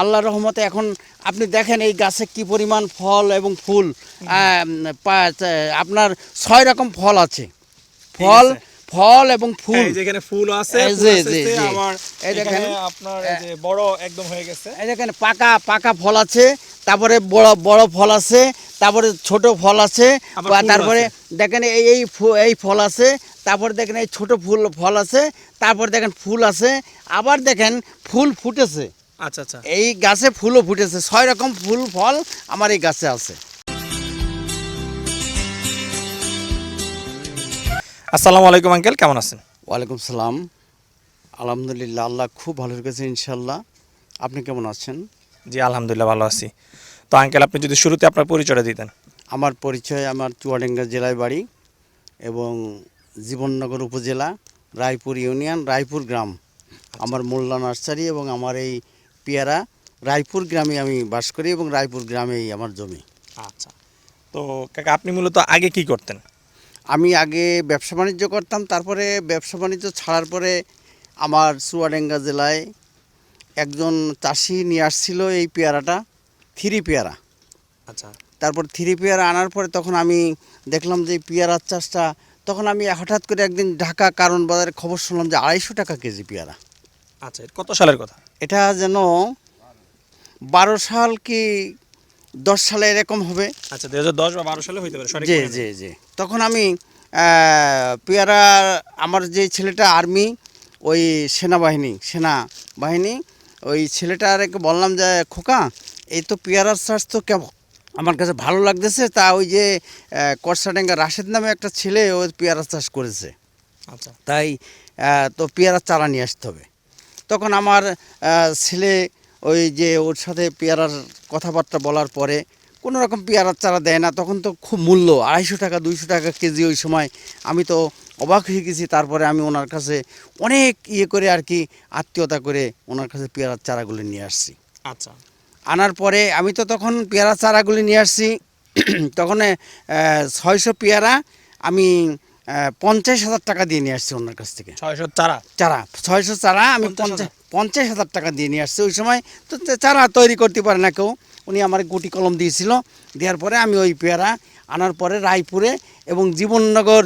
আল্লাহ রহমতে এখন আপনি দেখেন এই গাছে কি পরিমাণ ফল এবং ফুল। আপনার ছয় রকম ফল আছে। ফল ফল এবং ফুল। যেখানে ফুল আছে। আমার এই দেখেন। আপনার যে বড় একদম হয়ে গেছে। এই দেখেন পাকা পাকা ফল আছে তারপরে বড় বড় ফল আছে তারপরে ছোট ফল আছে তারপরে দেখেন এই এই এই ফল আছে তারপরে দেখেন এই ছোট ফুল ফল আছে তারপরে দেখেন ফুল আছে আবার দেখেন ফুল ফুটেছে। আচ্ছা আচ্ছা। এই গাছে ফুলও ফুটেছে ছয় রকম ফুল ফল আমার এই গাছে আছে। আসসালামু আলাইকুম আঙ্কেল কেমন আছেন? ওয়ালাইকুম সালাম। আলহামদুলিল্লাহ আল্লাহ খুব ভালো রেখেছে ইনশাল্লাহ আপনি কেমন আছেন? জি আলহামদুলিল্লাহ ভালো আছি। তো আঙ্কেল আপনি যদি শুরুতে আপনার পরিচয়টা দিতেন। আমার পরিচয় আমার চুয়াডেঙ্গা জেলায় বাড়ি এবং জীবননগর উপজেলা রায়পুর ইউনিয়ন রায়পুর গ্রাম। আমার মোল্লা নার্সারি এবং আমার এই পেয়ারা রায়পুর গ্রামে আমি বাস করি এবং রায়পুর গ্রামেই আমার জমি। আচ্ছা। তো কাকা আপনি মূলত আগে কি করতেন? আমি আগে ব্যবসা বাণিজ্য করতাম তারপরে ব্যবসা বাণিজ্য ছাড়ার পরে আমার চুয়াডাঙ্গা জেলায় একজন চাষি নিয়ে আসছিল এই পেয়ারাটা থ্রি পেয়ারা। আচ্ছা। তারপর থ্রি পেয়ারা আনার পরে তখন আমি দেখলাম যে পেয়ারার চাষটা তখন আমি হঠাৎ করে একদিন ঢাকা কারণ বাজারে খবর শুনলাম যে আড়াইশো টাকা কেজি পেয়ারা। আচ্ছা কত সালের কথা? এটা যেন বারো সাল কি দশ সালে এরকম হবে? আচ্ছা হাজার দশ বা বারো সালে হইতে পারে জি জি জি। তখন আমি পেয়ারা আমার যে ছেলেটা আর্মি ওই সেনাবাহিনী সেনা বাহিনী ওই ছেলেটাকে বললাম যে খোকা এই তো পেয়ারার চাষ তো কেমন? আমার কাছে ভালো লাগতেছে তা ওই যে কর্সাডাঙ্গা রাশেদ নামে একটা ছেলে ওই পেয়ারা চাষ করেছে। আচ্ছা। তাই তো পেয়ারা চারা নিয়ে আসতে হবে। তখন আমার ছেলে ওই যে ওর সাথে পেয়ারার কথাবার্তা বলার পরে কোনো রকম পেয়ারার চারা দেয় না তখন তো খুব মূল্য আড়াইশো টাকা দুইশো টাকা কেজি ওই সময়। আমি তো অবাক হয়ে গেছি তারপরে আমি ওনার কাছে অনেক ইয়ে করে আর কি আত্মীয়তা করে ওনার কাছে পেয়ারার চারাগুলো নিয়ে আসছি। আচ্ছা। আনার পরে আমি তো তখন পেয়ারা চারাগুলি নিয়ে আসছি তখন ছয়শো পেয়ারা আমি পঞ্চাশ হাজার টাকা দিয়ে নিয়ে আসছি ওনার কাছ থেকে। ছয়শো চারা? চারা ছয়শো চারা আমি পঞ্চাশ হাজার। টাকা দিয়ে নিয়ে আসছি। ওই সময় তো চারা তৈরি করতে পারে না কেউ। উনি আমার গুটি কলম দিয়েছিল। দেওয়ার পরে আমি ওই পেয়ারা আনার পরে রায়পুরে এবং জীবননগর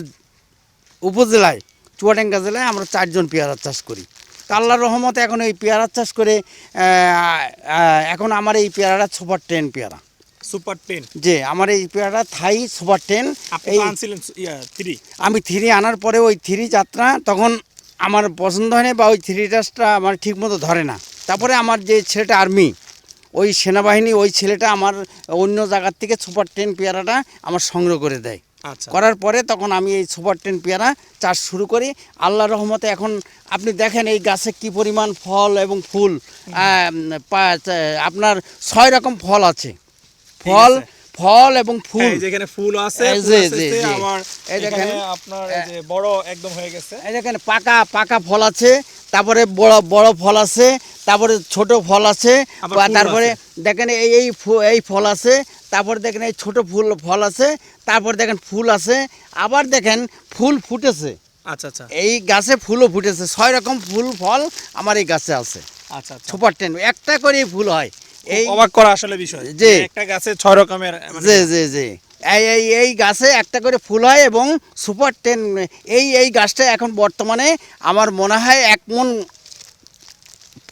উপজেলায় চুয়াডাঙ্গা জেলায় আমরা চারজন পেয়ারা চাষ করি। তা আল্লাহর রহমতে এখন এই পেয়ারা চাষ করে এখন আমার এই পেয়ারাটা সুপার ট্রেন পেয়ারা। সুপার টেন যে আমার এই পেয়ারাটা থাই সুপার টেন এই আনছিলেন থ্রি আমি থ্রি আনার পরে ওই থ্রি যাত্রা তখন আমার পছন্দ হয় না বা ওই থ্রি টাচটা আমার ঠিকমতো ধরে না। তারপরে আমার যে ছেলেটা আর্মি ওই সেনাবাহিনী ওই ছেলেটা আমার অন্য জায়গার থেকে সুপার টেন পেয়ারাটা আমার সংগ্রহ করে দেয়। আচ্ছা। করার পরে তখন আমি এই সুপার টেন পেয়ারা চাষ শুরু করি। আল্লাহ রহমতে এখন আপনি দেখেন এই গাছে কি পরিমাণ ফল এবং ফুল। আপনার ছয় রকম ফল আছে। ফল ফল এবং ফুল। যেখানে ফুল আছে জি, জি। এই দেখেন। আপনার এই যে বড় একদম হয়ে গেছে। এই দেখেন পাকা পাকা ফল আছে তারপরে বড় বড় ফল আছে তারপরে ছোট ফল আছে তারপরে দেখেন এই এই এই ফল আছে তারপরে দেখেন এই ছোট ফুল ফল আছে তারপর দেখেন ফুল আছে আবার দেখেন ফুল ফুটেছে। আচ্ছা আচ্ছা। এই গাছে ফুলও ফুটেছে ছয় রকম ফুল ফল আমার এই গাছে আছে। আচ্ছা আচ্ছা। সুপার টেন একটা করেই ফুল হয়। এই অবাক করা আসলে বিষয়। যে একটা গাছে ছয় রকমের মানে জি জি জি। এই এই এই গাছে একটা করে ফুল হয় এবং সুপার টেন এই এই গাছটা এখন বর্তমানে আমার মনে হয় এক মন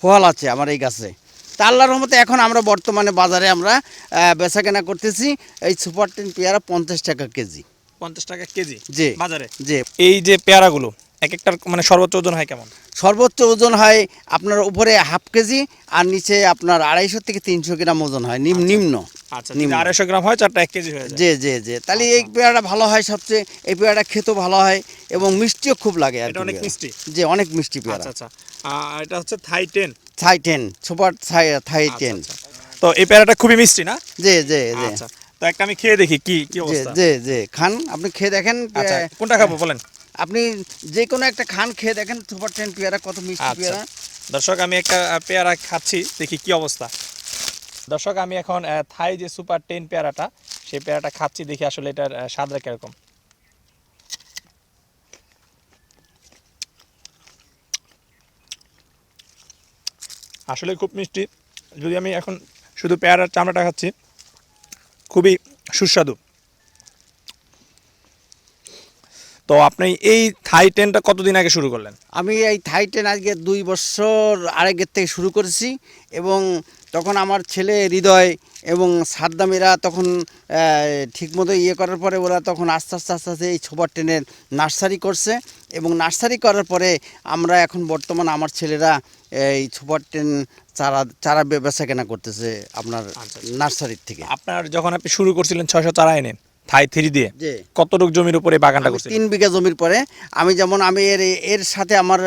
ফল আছে আমার এই গাছে। তা আল্লাহর রহমতে এখন আমরা বর্তমানে বাজারে আমরা আহ, বেচাকেনা করতেছি এই সুপার টেন পেয়ারা পঞ্চাশ টাকা কেজি। পঞ্চাশ টাকা কেজি জি। বাজারে? জি। এই যে পেয়ারাগুলো এক একটার মানে সর্বোচ্চ ওজন হয় কেমন? সর্বোচ্চ ওজন হয় আপনার উপরে হাফ কেজি আর নিচে আপনার আড়াইশো থেকে তিনশো গ্রাম ওজন হয়। নিম- নিম্ন। আচ্ছা। আড়াইশো গ্রাম হয় চারটা এক কেজি হয়ে জি জি জি। তাহলে এই পেয়ারাটা ভালো হয় সবচেয়ে। এই পেয়ারাটা খেতেও ভালো হয় এবং মিষ্টিও খুব লাগে আর অনেক মিষ্টি? জি অনেক মিষ্টি পেয়ারা। আচ্ছা আচ্ছা। আর এটা হচ্ছে Thai ten. Thai ten super Thai Thai ten. তো এই পেয়ারাটা খুবই মিষ্টি না? জি জি জি। আচ্ছা। তো একটা আমি খেয়ে দেখি কি কি জি অবস্থা। জি জি। খান আপনি খেয়ে দেখেন আচ্ছা কোনটা খাব বলেন? আপনি যে কোনো একটা খান খেয়ে দেখেন সুপার টেন পেয়ারা কত মিষ্টি আচ্ছা। পেয়ারা। দর্শক আমি একটা পেয়ারা খাচ্ছি দেখি কি অবস্থা। দর্শক আমি এখন থাই যে সুপার টেন পেয়ারাটা সেই পেয়ারাটা খাচ্ছি দেখি আসলে এটার স্বাদটা কীরকম। আসলে খুব মিষ্টি। যদি আমি এখন শুধু পেয়ারার চামড়াটা খাচ্ছি খুবই সুস্বাদু। তো আপনি এই থাই টেনটা কতদিন আগে শুরু করলেন আমি এই থাইটেন আজকে দুই বছর আরেকের থেকে শুরু করেছি এবং তখন আমার ছেলে হৃদয় এবং সাদ্দামিরা তখন ঠিকমতো ইয়ে করার পরে ওরা তখন আস্তে আস্তে আস্তে আস্তে এই ছোবার ট্রেনের নার্সারি করছে এবং নার্সারি করার পরে আমরা এখন বর্তমান আমার ছেলেরা এই ছোবার ট্রেন চারা চারা বেচা কেনা করতেছে আপনার আচ্ছা। নার্সারির থেকে আপনার যখন আপনি শুরু করছিলেন ছয়শো চারা এনে থাই থ্রি দিয়ে যে কতটুক জমির উপরে বাগানটা আমি করছিলেন তিন বিঘা জমির পরে আমি যেমন আমি এর এর সাথে আমার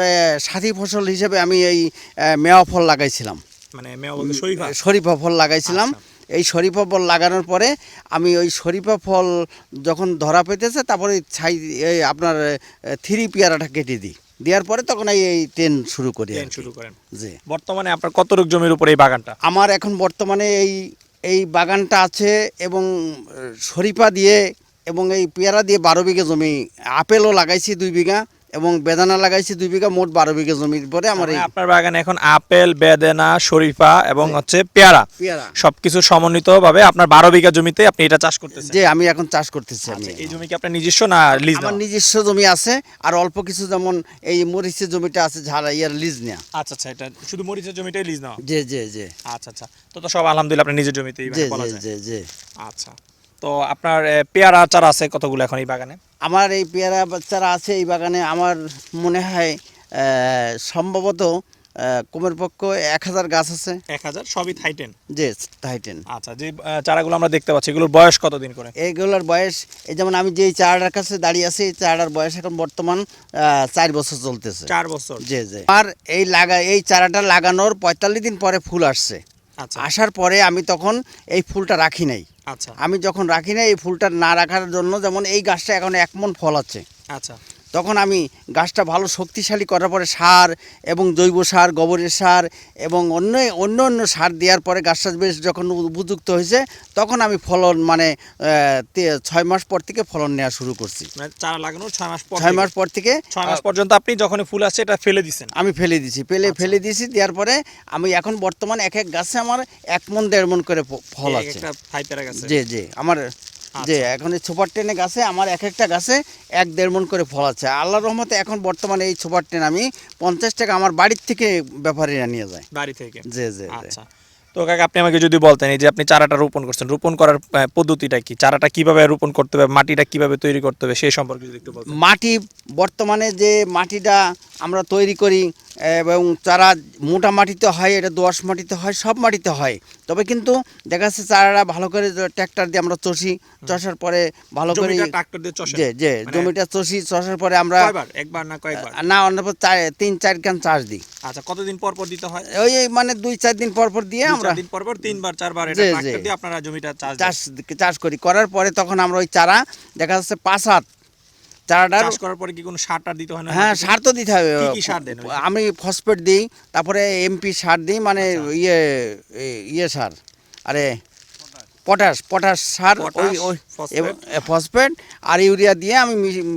সাথী ফসল হিসেবে আমি এই মেওয়া ফল লাগাইছিলাম। মানে মেয়া শরীফা? শরীফা ফল লাগাইছিলাম। আচ্ছা। এই শরীফা ফল লাগানোর পরে আমি ওই শরীফা ফল যখন ধরা পেতেছে তারপরে ছাই এই আপনার থ্রি পেয়ারাটা কেটে দিই। দেওয়ার পরে তখন এই এই ট্রেন শুরু করি। শুরু করেন। জি। বর্তমানে আপনার কতটুক জমির উপরে এই বাগানটা? আমার এখন বর্তমানে এই এই বাগানটা আছে এবং শরিফা দিয়ে এবং এই পেয়ারা দিয়ে বারো বিঘে জমি, আপেলও লাগাইছি দুই বিঘা। এবং বেদানা লাগাইছি দুই বিঘা মোট বারো বিঘা জমির পরে আমার এই মানে আপনার বাগানে এখন আপেল বেদেনা শরীফা এবং হচ্ছে পেয়ারা। পেয়ারা। সবকিছু সমন্বিত ভাবে আপনার বারো বিঘা জমিতে আপনি এটা চাষ করতেছেন। যে আমি এখন চাষ করতেছি আমি। আচ্ছা, এই জমি কি আপনার নিজস্ব না লিজ আমার নিজস্ব জমি আছে আর অল্প কিছু যেমন এই মরিচের জমিটা আছে ঝাড়া ইয়ার লিজ নেয়া। আচ্ছা আচ্ছা এটা শুধু মরিচের জমিটাই লিজ নাও যে যে যে আচ্ছা আচ্ছা। তো তো সব আলহামদুলিল্লাহ আপনার নিজের জমিতেই বলা যে যায়। যে যে আচ্ছা। তো আপনার পেয়ারা চারা আছে কতগুলো এখন এই বাগানে? আমার এই পেয়ারা চারা আছে এই বাগানে। আমার মনে হয় সম্ভবত কমের পক্ষ এক হাজার গাছ আছে। এক হাজার? সবই থাইটেন যে থাইটেন আচ্ছা যে চারাগুলো আমরা দেখতে পাচ্ছি এগুলোর বয়স কতদিন করে? এইগুলোর বয়স এই যেমন আমি যে চারাটার কাছে দাঁড়িয়ে আছি এই চারাটার বয়স এখন বর্তমান চার বছর চলতেছে। চার বছর? জি জি। আর এই লাগা এই চারাটা লাগানোর পঁয়তাল্লিশ দিন পরে ফুল আসছে। আচ্ছা। আসার পরে আমি তখন এই ফুলটা রাখি নাই। আচ্ছা। আমি যখন রাখি না এই ফুলটা না রাখার জন্য যেমন এই গাছটা এখন এক মন ফল আছে। আচ্ছা। তখন আমি গাছটা ভালো শক্তিশালী করার পরে সার এবং জৈব সার গোবরের সার এবং অন্য অন্য অন্য সার দেওয়ার পরে গাছটা বেশ যখন উপযুক্ত হয়েছে তখন আমি ফলন মানে ছয় মাস পর থেকে ফলন নেওয়া শুরু করছি। মানে চারা লাগানোর ছয় মাস পর ছয় থেকে- মাস পর থেকে ছয় মাস পর্যন্ত আপনি যখন ফুল আসছে এটা ফেলে দিচ্ছেন আমি ফেলে দিছি ফেলে ফেলে দিয়েছি দেওয়ার পরে আমি এখন বর্তমান এক এক গাছে আমার এক মন দেড় মন করে ফল আছে। জি জি আমার যে এখন এই সুপার টেনে গাছে আমার এক একটা গাছে এক দেড় মন করে ফল আছে। আল্লাহ রহমতে এখন বর্তমানে এই সুপার টেন আমি পঞ্চাশ টাকা আমার বাড়ির থেকে ব্যাপারীরা নিয়ে যায়। বাড়ি থেকে? জি জি জি। আচ্ছা। তো কাকা আপনি আমাকে যদি বলতেন এই যে আপনি চারাটা রোপণ করছেন রোপণ করার পদ্ধতিটা কি? চারাটা কীভাবে রোপণ করতে হবে মাটিটা কীভাবে তৈরি করতে হবে সেই সম্পর্কে যদি একটু বলতেন। মাটি বর্তমানে যে মাটিটা আমরা তৈরি করি এবং চারা মোটা মাটিতে হয় এটা দোআঁশ মাটিতে হয় সব মাটিতে হয়। তবে কিন্তু দেখা যাচ্ছে চারাটা ভালো করে ট্র্যাক্টর দিয়ে আমরা চষি চষার পরে ভালো করে যে যে মানে জমিটা চষি চষার পরে আমরা একবার না কয়েকবার না অন্য চার তিন চার গান চাষ দিই। আচ্ছা কতদিন পর পর দিতে হয়? ওই মানে দুই চার দিন পর পর দিয়ে আমরা দিন পর পর তিনবার চারবার এটা। ট্রাক্টর দিয়ে আপনারা জমিটা চাষ চাষ চাষ করি। করার পরে তখন আমরা ওই চারা দেখা যাচ্ছে পাঁচ হাত চারাটার চাষ করার পরে কি কোনো সার টার দিতে হয় না? হ্যাঁ সার তো দিতে হবে। কি কি সার দেন আমি ফসফেট দিই তারপরে এমপি সার দিই মানে আচ্ছা। ইয়ে ইয়ে সার। আরে পটাশ পটাশ সার ওই ওই ফসফেট। আর ইউরিয়া দিয়ে আমি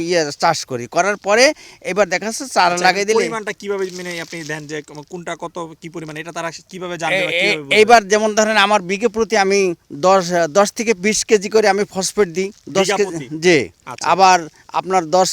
ইয়ে চাষ করি করার পরে এবার দেখা যাচ্ছে চারা আচ্ছা, লাগিয়ে দিলে পরিমাণটা কীভাবে মানে আপনি দেন যে কোনটা কত কি পরিমাণ এটা তারা কীভাবে জানবে? এইবার যেমন ধরেন আমার বিঘে প্রতি আমি দশ দশ থেকে বিশ কেজি করে আমি ফসফেট দিই দশ কেজি? জি আচ্ছা। আবার আপনার দশ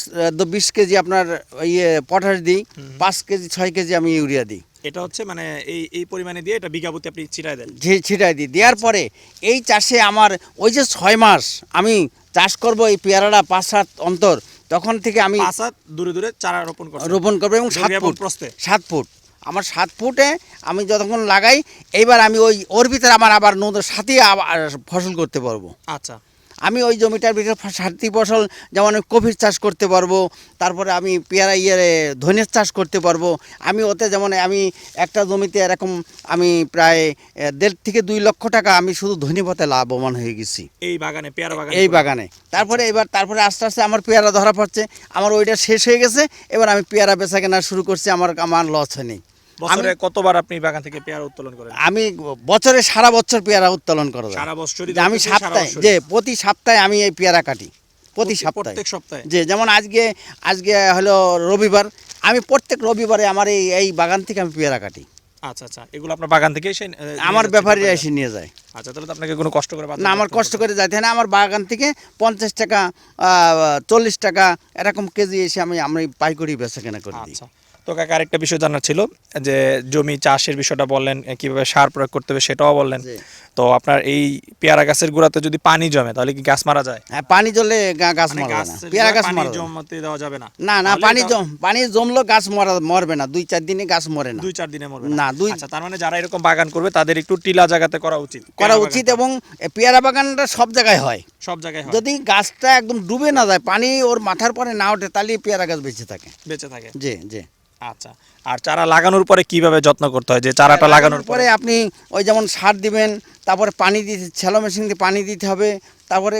বিশ কেজি আপনার ইয়ে পটাশ দিই পাঁচ কেজি ছয় কেজি আমি ইউরিয়া দিই এটা হচ্ছে মানে এই এই পরিমাণে দিয়ে এটা বিঘা প্রতি আপনি ছিটায় দেন। ছিটাই দিই। দেওয়ার পরে এই চাষে আমার ওই যে ছয় মাস আমি চাষ করব এই পেয়ারাটা পাঁচ সাত অন্তর তখন থেকে আমি পাঁচ হাত দূরে দূরে চারা রোপণ করছেন রোপণ করব এবং সাত ফুট প্রস্থে? সাত ফুট। আমার সাত ফুটে আমি যতক্ষণ লাগাই এইবার আমি ওই ওর ভিতরে আমার আবার নতুন সাথে আবার ফসল করতে পারব। আচ্ছা। আমি ওই জমিটার ভিতরে সাতটি ফসল যেমন কফির চাষ করতে পারব তারপরে আমি পেয়ারা ইয়ে ধনের চাষ করতে পারব। আমি ওতে যেমন আমি একটা জমিতে এরকম আমি প্রায় দেড় থেকে দুই লক্ষ টাকা আমি শুধু ধনে পাতে লাভবান হয়ে গেছি। এই বাগানে পেয়ারা বাগানে এই বাগানে। তারপরে এবার তারপরে আস্তে আস্তে আমার পেয়ারা ধরা পড়ছে। আমার ওইটা শেষ হয়ে গেছে। এবার আমি পেয়ারা বেচা কেনা শুরু করছি। আমার আমার লস হয়নি। বছরে কতবার আপনি বাগান থেকে পেয়ারা উত্তোলন করেন? আমি বছরে সারা বছর পেয়ারা উত্তোলন করা যায় সারা বছরই যে আমি সপ্তাহে যে প্রতি সপ্তাহে আমি এই পেয়ারা কাটি। প্রতি সপ্তাহে। প্রত্যেক সপ্তাহে? যে যেমন আজকে আজকে হলো রবিবার। আমি প্রত্যেক রবিবারে আমার এই এই বাগান থেকে আমি পেয়ারা কাটি। আচ্ছা আচ্ছা। এগুলো আপনার বাগান থেকে এসে আমার ব্যাপারীরা? এসে নিয়ে যায়। আচ্ছা তাহলে তো আপনাকে কোনো কষ্ট করে না আমার কষ্ট করে যাইতে হয় না। আমার বাগান থেকে পঞ্চাশ টাকা চল্লিশ টাকা এরকম কেজি এসে আমি আমি পাইকারি বেচা কেনা করি আচ্ছা। তো কাকা আরেকটা বিষয় জানার ছিল যে জমি চাষের বিষয়টা বললেন কীভাবে সার প্রয়োগ করতে হবে সেটাও বললেন। তো আপনার এই পেয়ারা গাছের গোড়াতে যদি পানি জমে তাহলে কি গাছ মারা যায়? হ্যাঁ পানি জলে গাছ মানে মারা যায় না। পেয়ারা গাছ মারা না। দেওয়া যাবে না। না না পানি জম পানি জমলো গাছ মরা মরবে না। দুই চার দিনে গাছ মরে না। দুই চার দিনে মরবে না, দুই- আচ্ছা তার মানে যারা এরকম বাগান করবে তাদের একটু টিলা জায়গাতে করা উচিত। করা উচিত এবং পেয়ারা বাগানটা সব জায়গায় হয়। সব জায়গায় যদি গাছটা একদম ডুবে না যায় পানি ওর মাথার পরে না ওঠে তাহলে পেয়ারা গাছ বেঁচে থাকে। বেঁচে থাকে। জি জি। আচ্ছা। আর চারা লাগানোর পরে কীভাবে যত্ন করতে হয়? যে চারাটা লাগানোর পরে আপনি ওই যেমন সার দিবেন তারপরে পানি দিতে শ্যালো মেশিন দিয়ে পানি দিতে হবে তারপরে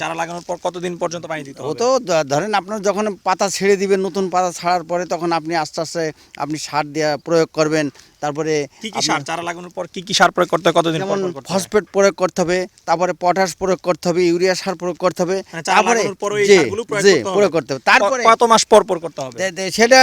চারা লাগানোর পর কতদিন পর্যন্ত পানি দিতে ও হবে? তো ধরেন আপনার যখন পাতা ছেড়ে দিবেন নতুন পাতা ছাড়ার পরে তখন আপনি আস্তে আস্তে আপনি সার দেওয়া প্রয়োগ করবেন। তারপরে কি কি সার? চারা লাগানোর পর কি কি সার প্রয়োগ করতে হবে কতদিন যেমন? ফসফেট প্রয়োগ করতে হবে তারপরে পটাশ প্রয়োগ করতে হবে ইউরিয়া সার প্রয়োগ করতে হবে। মানে তারপরে প্রয়োগ করতে হবে? তারপরে কত মাস পর পর করতে হবে? সেটা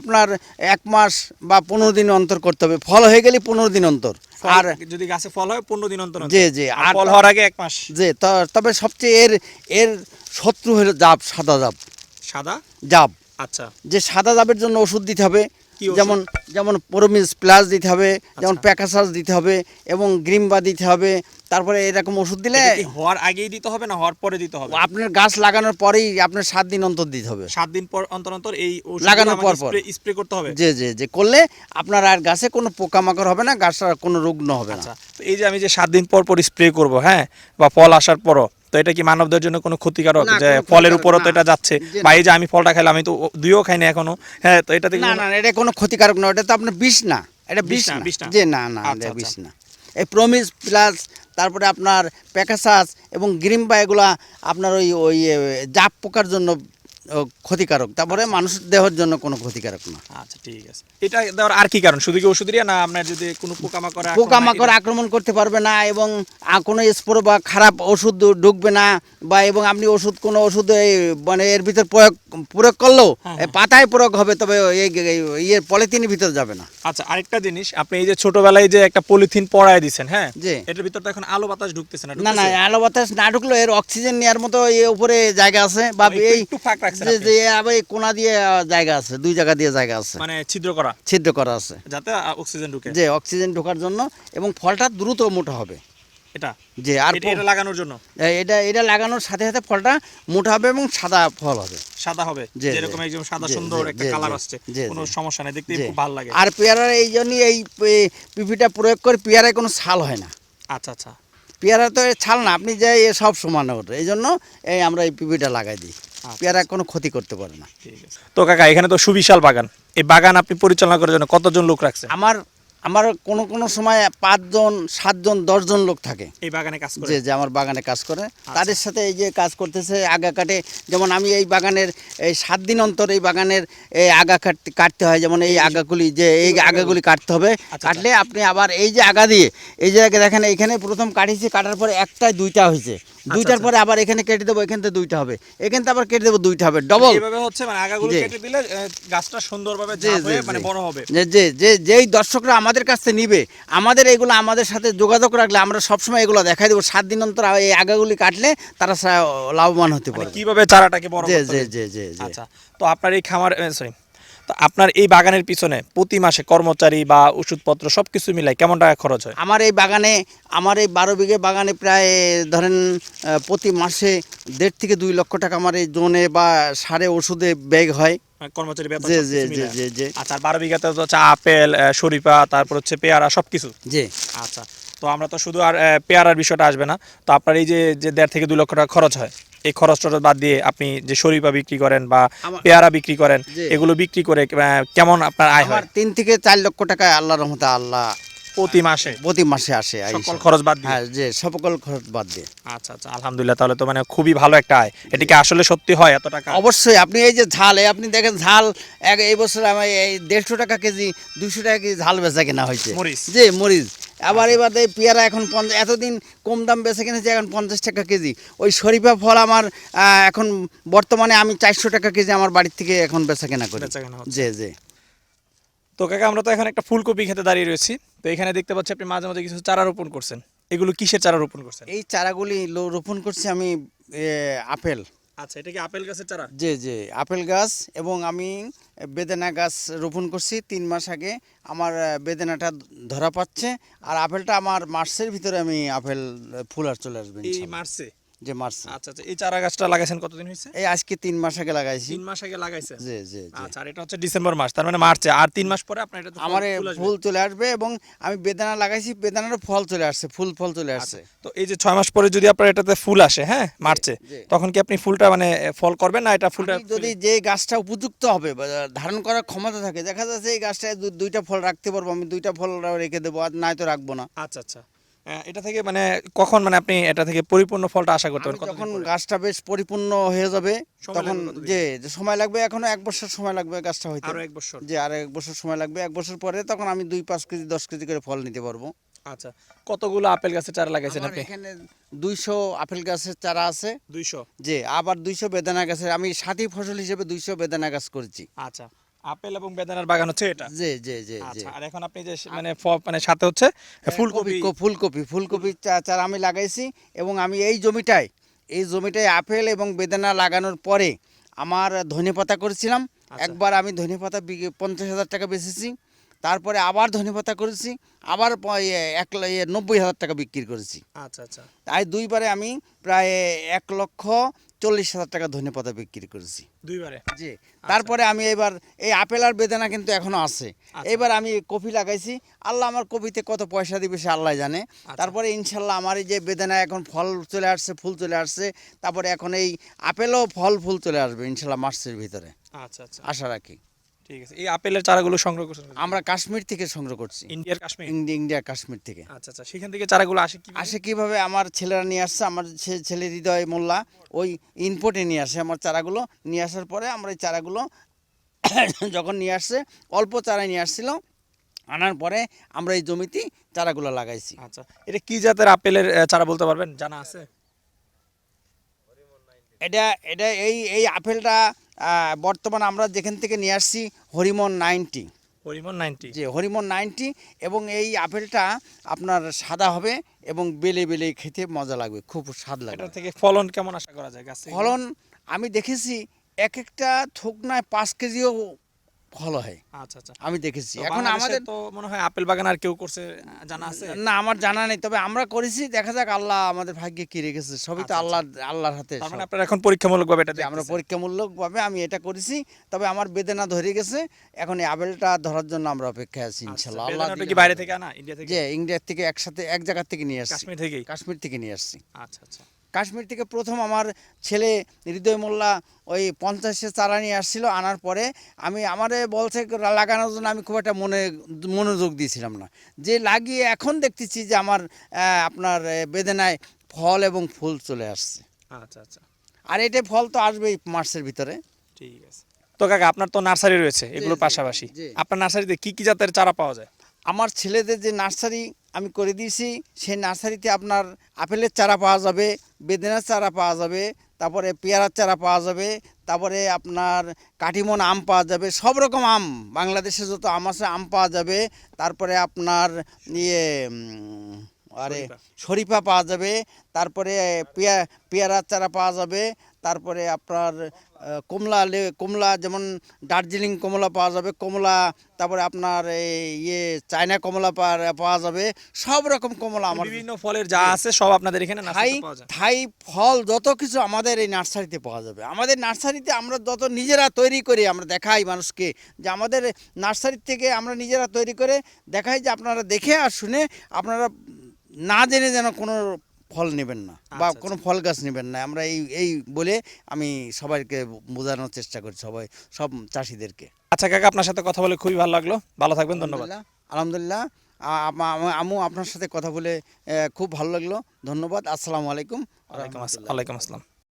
আপনার এক মাস বা পনেরো দিন অন্তর করতে হবে। ফল হয়ে গেলে পনেরো দিন অন্তর। আর যদি গাছে ফল হয় পনেরো দিন অন্তর। জি জি আর ফল হওয়ার আগে এক মাস। জি তবে সবচেয়ে এর এর শত্রু হলো জাব সাদা জাব। সাদা? জাব। আচ্ছা। যে সাদা জাবের জন্য ওষুধ দিতে হবে। যেমন যেমন প্রোমিস প্লাস দিতে হবে যেমন আচ্ছা। প্যাকাসাস দিতে হবে এবং গ্রিমবা দিতে হবে তারপরে এরকম ওষুধ দিলে হওয়ার আগেই দিতে হবে না হওয়ার পরে দিতে হবে? আপনার গাছ লাগানোর পরেই আপনার সাত দিন অন্তর দিতে হবে। সাত দিন পর অন্তর অন্তর এই লাগানোর পর পর। স্প্রে করতে হবে? যে যে যে করলে আপনার আর গাছে কোনো পোকামাকড় হবে না গাছটা কোনো রুগ্ন হবে না। আচ্ছা এই যে আমি যে সাত দিন পর পর স্প্রে করব হ্যাঁ? বা ফল আসার পরও তো এটা কি মানবদের জন্য কোনো ক্ষতিকারক যে ফলের উপরও তো এটা যাচ্ছে? বা এই যে আমি ফলটা খেলাম আমি তো দুইও খাইনি এখনও হ্যাঁ? তো এটা না না এটা কোনো ক্ষতিকারক নয় এটা তো আপনার বিষ না এটা বিষ না, না। বিষ না। যে না না বিষ। না। এই প্রমিস প্লাস তারপরে আপনার প্যাকাসাস এবং গ্রিম বা এগুলা আপনার ওই ওই জাপ পোকার জন্য ক্ষতিকারক তারপরে মানুষের দেহের জন্য কোনো ক্ষতিকারক না। আচ্ছা ঠিক আছে। এটা দেওয়ার আর কি কারণ? শুধু কি ওষুধেরই না আপনার যদি কোনো পোকামাকড় পোকামাকড় আক্রমণ করতে পারবে না এবং কোনো স্প্রে বা খারাপ ওষুধ ঢুকবে না বা এবং আপনি ওষুধ কোনো ওষুধ মানে এর ভিতর প্রয়োগ প্রয়োগ করলেও হ্যাঁ, পাতায় প্রয়োগ হবে তবে এই ইয়ে পলিথিনের ভিতর যাবে না। আচ্ছা আরেকটা জিনিস আপনি এই যে ছোটবেলায় যে একটা পলিথিন পড়ায় দিছেন হ্যাঁ? জি। এটার ভিতর তো এখন আলো বাতাস ঢুকতেছে না না না আলো বাতাস না ঢুকলেও এর অক্সিজেন নেওয়ার মতো এর উপরে জায়গা আছে বা এই একটু ফাঁক রাখছেন যে। যে আবার এই কোনা দিয়ে জায়গা আছে দুই জায়গা দিয়ে জায়গা আছে। মানে ছিদ্র করা। ছিদ্র করা আছে। যাতে অক্সিজেন ঢুকে। যে অক্সিজেন ঢোকার জন্য এবং ফলটা দ্রুত মোটা হবে। এটা? যে আর এটা- লাগানোর জন্য? এটা এটা লাগানোর সাথে সাথে ফলটা মোটা হবে এবং সাদা ফল হবে। সাদা হবে। যেরকম একদম সাদা সুন্দর একটা কালার আসছে। কোনো সমস্যা নেই। দেখতে খুব ভালো লাগে। আর পেয়ারার এই জন্যই এই পিপিটা প্রয়োগ করে পেয়ারায় কোনো ছাল হয় না। আচ্ছা আচ্ছা। পেয়ারা তো ছাল না আপনি যাই সব সমান ওঠে এই জন্য এই আমরা এই পিপিটা লাগাই দিই। পেয়ারা কোনো ক্ষতি করতে পারে না। তো কাকা এখানে তো সুবিশাল বাগান। এই বাগান আপনি পরিচালনা করার জন্য কতজন লোক রাখছেন? আমার আমার কোনো কোনো সময় পাঁচজন সাতজন দশজন লোক থাকে। এই বাগানে কাজ করে? যে আমার বাগানে কাজ করে। আচ্ছা। তাদের সাথে এই যে কাজ করতেছে আগা কাটে। যেমন আমি এই বাগানের এই সাত দিন অন্তর এই বাগানের এই আগা কাটতে কাটতে হয়। যেমন এই আগাগুলি যে এই আগাগুলি। কাটতে হবে। আচ্ছা। কাটলে আপনি আবার এই যে আগা দিয়ে এই যে দেখেন এখানে প্রথম কাটিয়েছি কাটার পরে একটাই দুইটা হয়েছে। দুইটার আচ্ছা। পরে আবার এখানে কেটে দেবো এখান থেকে দুইটা হবে। এখান থেকে আবার কেটে দেবো দুইটা হবে। ডবল এভাবে হচ্ছে মানে আগাগুলো। কেটে দিলে গাছটা সুন্দরভাবে মানে বড় হবে। যে যে যে যেই দর্শকরা আমাদের কাছ থেকে নিবে আমাদের এগুলো আমাদের সাথে যোগাযোগ রাখলে আমরা সবসময় এগুলো দেখাই দেবো। সাত দিন অন্তর এই আগাগুলি কাটলে তারা লাভবান হতে পারে কীভাবে চারাটাকে বড় জি? জি জি জি আচ্ছা তো আপনার এই খামার সরি তো আপনার এই বাগানের পিছনে প্রতি মাসে কর্মচারী বা ওষুধপত্র সবকিছু মিলাই কেমন টাকা খরচ হয়? আমার এই বাগানে আমার এই বারো বিঘে বাগানে প্রায় ধরেন প্রতি মাসে দেড় থেকে দুই লক্ষ টাকা আমার এই জোনে বা সারে ওষুধে ব্যয় হয়। মানে কর্মচারী আচ্ছা বারো বিঘাতে হচ্ছে আপেল শরীফা তারপর হচ্ছে পেয়ারা জি। আচ্ছা। তো আমরা তো শুধু আর পেয়ারার বিষয়টা আসবে না। তো আপনার এই যে যে দেড় থেকে দুই লক্ষ টাকা খরচ হয় এই খরচ টরচ বাদ দিয়ে আপনি যে শরীফা বিক্রি করেন বা পেয়ারা বিক্রি করেন এগুলো বিক্রি করে কেমন আপনার আয় হয়? তিন থেকে চার লক্ষ টাকা আল্লাহ রহমতে আল্লাহ প্রতি মাসে? প্রতি মাসে আসে সকল খরচ বাদ দিয়ে? হ্যাঁ যে সকল খরচ বাদ দিয়ে। আচ্ছা আচ্ছা আলহামদুলিল্লাহ তাহলে তো মানে খুবই ভালো একটা আয়। এটা কি আসলে সত্যি হয় এত টাকা? অবশ্যই আপনি এই যে ঝাল আপনি দেখেন ঝাল এক এই বছর আমার এই দেড়শো টাকা কেজি দুশো টাকা কেজি ঝাল বেচা কেনা হয়েছে। মরিচ। জি মরিচ। আবার এবার এই পেয়ারা এখন পঞ্চাশ এতদিন কম দাম বেচা কিনেছে এখন পঞ্চাশ টাকা কেজি। ওই শরীফা ফল আমার এখন বর্তমানে আমি চারশো টাকা কেজি আমার বাড়ির থেকে এখন বেচা কেনা করি। জি জি। তো কাকা আমরা তো এখন একটা ফুলকপি খেতে দাঁড়িয়ে রয়েছি। তো এখানে দেখতে পাচ্ছি আপনি মাঝে মাঝে কিছু চারা রোপণ করছেন। এগুলো কিসের চারা রোপণ করছেন? এই চারাগুলি লো- রোপণ করছি আমি আপেল। আচ্ছা এটা কি আপেল গাছের চারা? যে জি আপেল গাছ এবং আমি বেদানা গাছ রোপণ করছি তিন মাস আগে। আমার বেদেনাটা বেদানাটা ধরা পাচ্ছে আর আপেলটা আমার মার্চের ভিতরে আমি আপেল ফুল আর চলে আসবে এই মার্চে? যে মার্চে আচ্ছা আচ্ছা এই চারা গাছটা লাগাইছেন কতদিন হয়েছে এই আজকে তিন মাস আগে লাগাইছি। তিন মাস আগে লাগাইছেন? জি জি আচ্ছা আর এটা হচ্ছে ডিসেম্বর মাস তার মানে মার্চে। আর তিন মাস পরে আপনার এটা আমার ফুল চলে আসবে এবং আমি বেদানা লাগাইছি বেদানারও ফল চলে আসছে ফুল ফল চলে আসছে। তো এই যে ছয় মাস পরে যদি আপনার এটাতে ফুল আসে হ্যাঁ মার্চে তখন কি আপনি ফুলটা মানে ফল করবেন না এটা ফুলটা যদি যে গাছটা উপযুক্ত হবে ধারণ করার ক্ষমতা থাকে দেখা যাচ্ছে এই গাছটায় দু- দুইটা ফল রাখতে পারব আমি দুইটা ফল রেখে দেবো আর নাই তো রাখব না। আচ্ছা আচ্ছা। এটা থেকে মানে কখন মানে আপনি এটা থেকে পরিপূর্ণ ফলটা আশা করতে পারেন যখন গাছটা বেশ পরিপূর্ণ হয়ে যাবে তখন যে যে সময় লাগবে এখনও এক বছর সময় লাগবে গাছটা হইতে। আরও এক বছর। যে আর এক বছর সময় লাগবে এক বছর পরে তখন আমি দুই পাঁচ কেজি দশ কেজি করে ফল নিতে পারব। আচ্ছা কতগুলো আপেল গাছের চারা লাগাইছেন আপনি? এখানে দুইশো আপেল গাছের চারা আছে। দুইশো? যে আবার দুইশো বেদানা গাছের আমি সাথী ফসল হিসেবে দুইশো বেদানা গাছ করেছি। আচ্ছা আপেল এবং বেদানার বাগান হচ্ছে এটা? জি জি জি জি। আচ্ছা আর এখন আপনি যে মানে মানে সাথে হচ্ছে ফুলকপি ফুলকপি। ফুলকপি চা- চারা আমি লাগাইছি এবং আমি এই জমিটায় এই জমিটায় আপেল এবং বেদানা লাগানোর পরে আমার ধনে পাতা করেছিলাম। আচ্ছা। একবার আমি ধনে পাতা পঞ্চাশ হাজার টাকা বেচেছি। তারপরে আবার ধনেপাতা করেছি আবার এক নব্বই হাজার টাকা বিক্রি করেছি। আচ্ছা আচ্ছা। তাই দুইবারে আমি প্রায় এক লক্ষ চল্লিশ হাজার টাকা ধনেপাতা বিক্রি করেছি। দুইবারে? জি। তারপরে আমি এবার এই আপেল আর বেদানা কিন্তু এখনও আছে। এবার আমি কপি লাগাইছি। আল্লাহ আমার কপিতে কত পয়সা দিবে সে আল্লাহ জানে। তারপরে ইনশাল্লাহ আমার এই যে বেদানা এখন ফল চলে আসছে ফুল চলে আসছে। তারপরে এখন এই আপেলও ফল ফুল চলে আসবে ইনশাল্লাহ মার্চের ভিতরে। আচ্ছা আচ্ছা। আশা রাখি। ঠিক আছে। এই আপেলের চারাগুলো সংগ্রহ করছেন আমরা কাশ্মীর থেকে সংগ্রহ করছি। ইন্ডিয়ার কাশ্মীর? ইন্ডিয়া কাশ্মীর থেকে। আচ্ছা আচ্ছা। সেখান থেকে চারাগুলো আসে কি আসে কীভাবে? আমার ছেলেরা নিয়ে আসছে। আমার ছেলে হৃদয় মোল্লা ওই ইনপোর্টে নিয়ে আসে আমার চারাগুলো। নিয়ে আসার পরে আমরা এই চারাগুলো যখন নিয়ে আসছে অল্প চারা নিয়ে আসছিল আনার পরে আমরা এই জমিতেই চারাগুলো লাগাইছি। আচ্ছা। এটা কি জাতের আপেলের চারা বলতে পারবেন? জানা আছে? এটা এটা এই এই আপেলটা বর্তমান আমরা যেখান থেকে নিয়ে আসছি হরিমন নাইনটি। হরিমন নাইনটি। যে হরিমন নাইনটি এবং এই আপেলটা আপনার সাদা হবে এবং বেলে বেলে খেতে মজা লাগবে খুব স্বাদ লাগবে। এটা থেকে ফলন কেমন আশা করা যায় গাছে? ফলন আমি দেখেছি এক একটা থোকনায় পাঁচ কেজিও ফল হয়। আচ্ছা আচ্ছা। আমি দেখেছি। এখন আমাদের তো মনে হয় আপেল বাগান আর কেউ করছে জানা আছে? না আমার জানা নেই। তবে আমরা করেছি দেখা যাক আল্লাহ আমাদের ভাগ্যে কি রেখেছে। সবই তো আচ্ছা, আল্লাহ আল্লাহর হাতে মানে আপনারা এখন পরীক্ষামূলক ভাবে এটা আমরা দেখতেছেন। পরীক্ষামূলক ভাবে আমি এটা করেছি তবে আমার বেদনা ধরে গেছে। এখন এই আপেলটা ধরার জন্য আমরা অপেক্ষায় আছি আচ্ছা, ইনশাল্লাহ। আল্লাহ কি বাইরে। থেকে আনা? ইন্ডিয়া থেকে? যে ইন্ডিয়া থেকে একসাথে এক জায়গা থেকে নিয়ে আসছি। কাশ্মীর থেকেই? কাশ্মীর থেকে নিয়ে আসছি। আচ্ছা আচ্ছা। কাশ্মীর থেকে প্রথম আমার ছেলে হৃদয় মোল্লা ওই পঞ্চাশে চারা নিয়ে আসছিল আনার পরে আমি আমারে বলছে লাগানোর জন্য আমি খুব একটা মনে মনোযোগ দিয়েছিলাম না। যে লাগিয়ে এখন দেখতেছি যে আমার আপনার বেদনায় ফল এবং ফুল চলে আসছে। আচ্ছা আচ্ছা। আর এটা ফল তো আসবেই মার্চের ভিতরে। ঠিক আছে। তো কাকা আপনার তো নার্সারি রয়েছে এগুলোর পাশাপাশি। আপনার নার্সারিতে কি কি জাতের চারা পাওয়া যায়? আমার ছেলেদের যে নার্সারি আমি করে দিয়েছি সেই নার্সারিতে আপনার আপেলের চারা পাওয়া যাবে বেদেনার চারা পাওয়া যাবে তারপরে পেয়ারার চারা পাওয়া যাবে তারপরে আপনার কাটিমন আম পাওয়া যাবে সব রকম আম বাংলাদেশে যত আম আছে আম পাওয়া যাবে তারপরে আপনার ইয়ে আরে শরীফা। পাওয়া যাবে তারপরে পেয়া পেয়ারার চারা পাওয়া যাবে তারপরে আপনার কমলা লে- কমলা যেমন দার্জিলিং কমলা পাওয়া যাবে কমলা তারপরে আপনার এই ইয়ে চায়না কমলা পাওয়া- পাওয়া যাবে সব রকম কমলা আমার বিভিন্ন ফলের যা আছে সব আপনাদের এখানে থাই থাই ফল যত কিছু আমাদের এই নার্সারিতে পাওয়া যাবে। আমাদের নার্সারিতে আমরা যত নিজেরা তৈরি করি আমরা দেখাই মানুষকে যে আমাদের নার্সারি থেকে আমরা নিজেরা তৈরি করে দেখাই যে আপনারা দেখে আর শুনে আপনারা না জেনে যেন কোনো ফল নেবেন না বা আচ্ছা, কোনো ফল গাছ নেবেন না। আমরা এই এই বলে আমি সবাইকে বোঝানোর চেষ্টা করি সবাই সব চাষিদেরকে। আচ্ছা কাকা আপনার সাথে কথা বলে খুবই ভালো লাগল। ভালো থাকবেন ধন্যবাদ। আলহামদুলিল্লাহ আমা- আপনার সাথে কথা বলে খুব ভালো লাগল। ধন্যবাদ আসসালামু আলাইকুম। ওয়ালাইকুম ওয়ালাইকুম আসসালাম।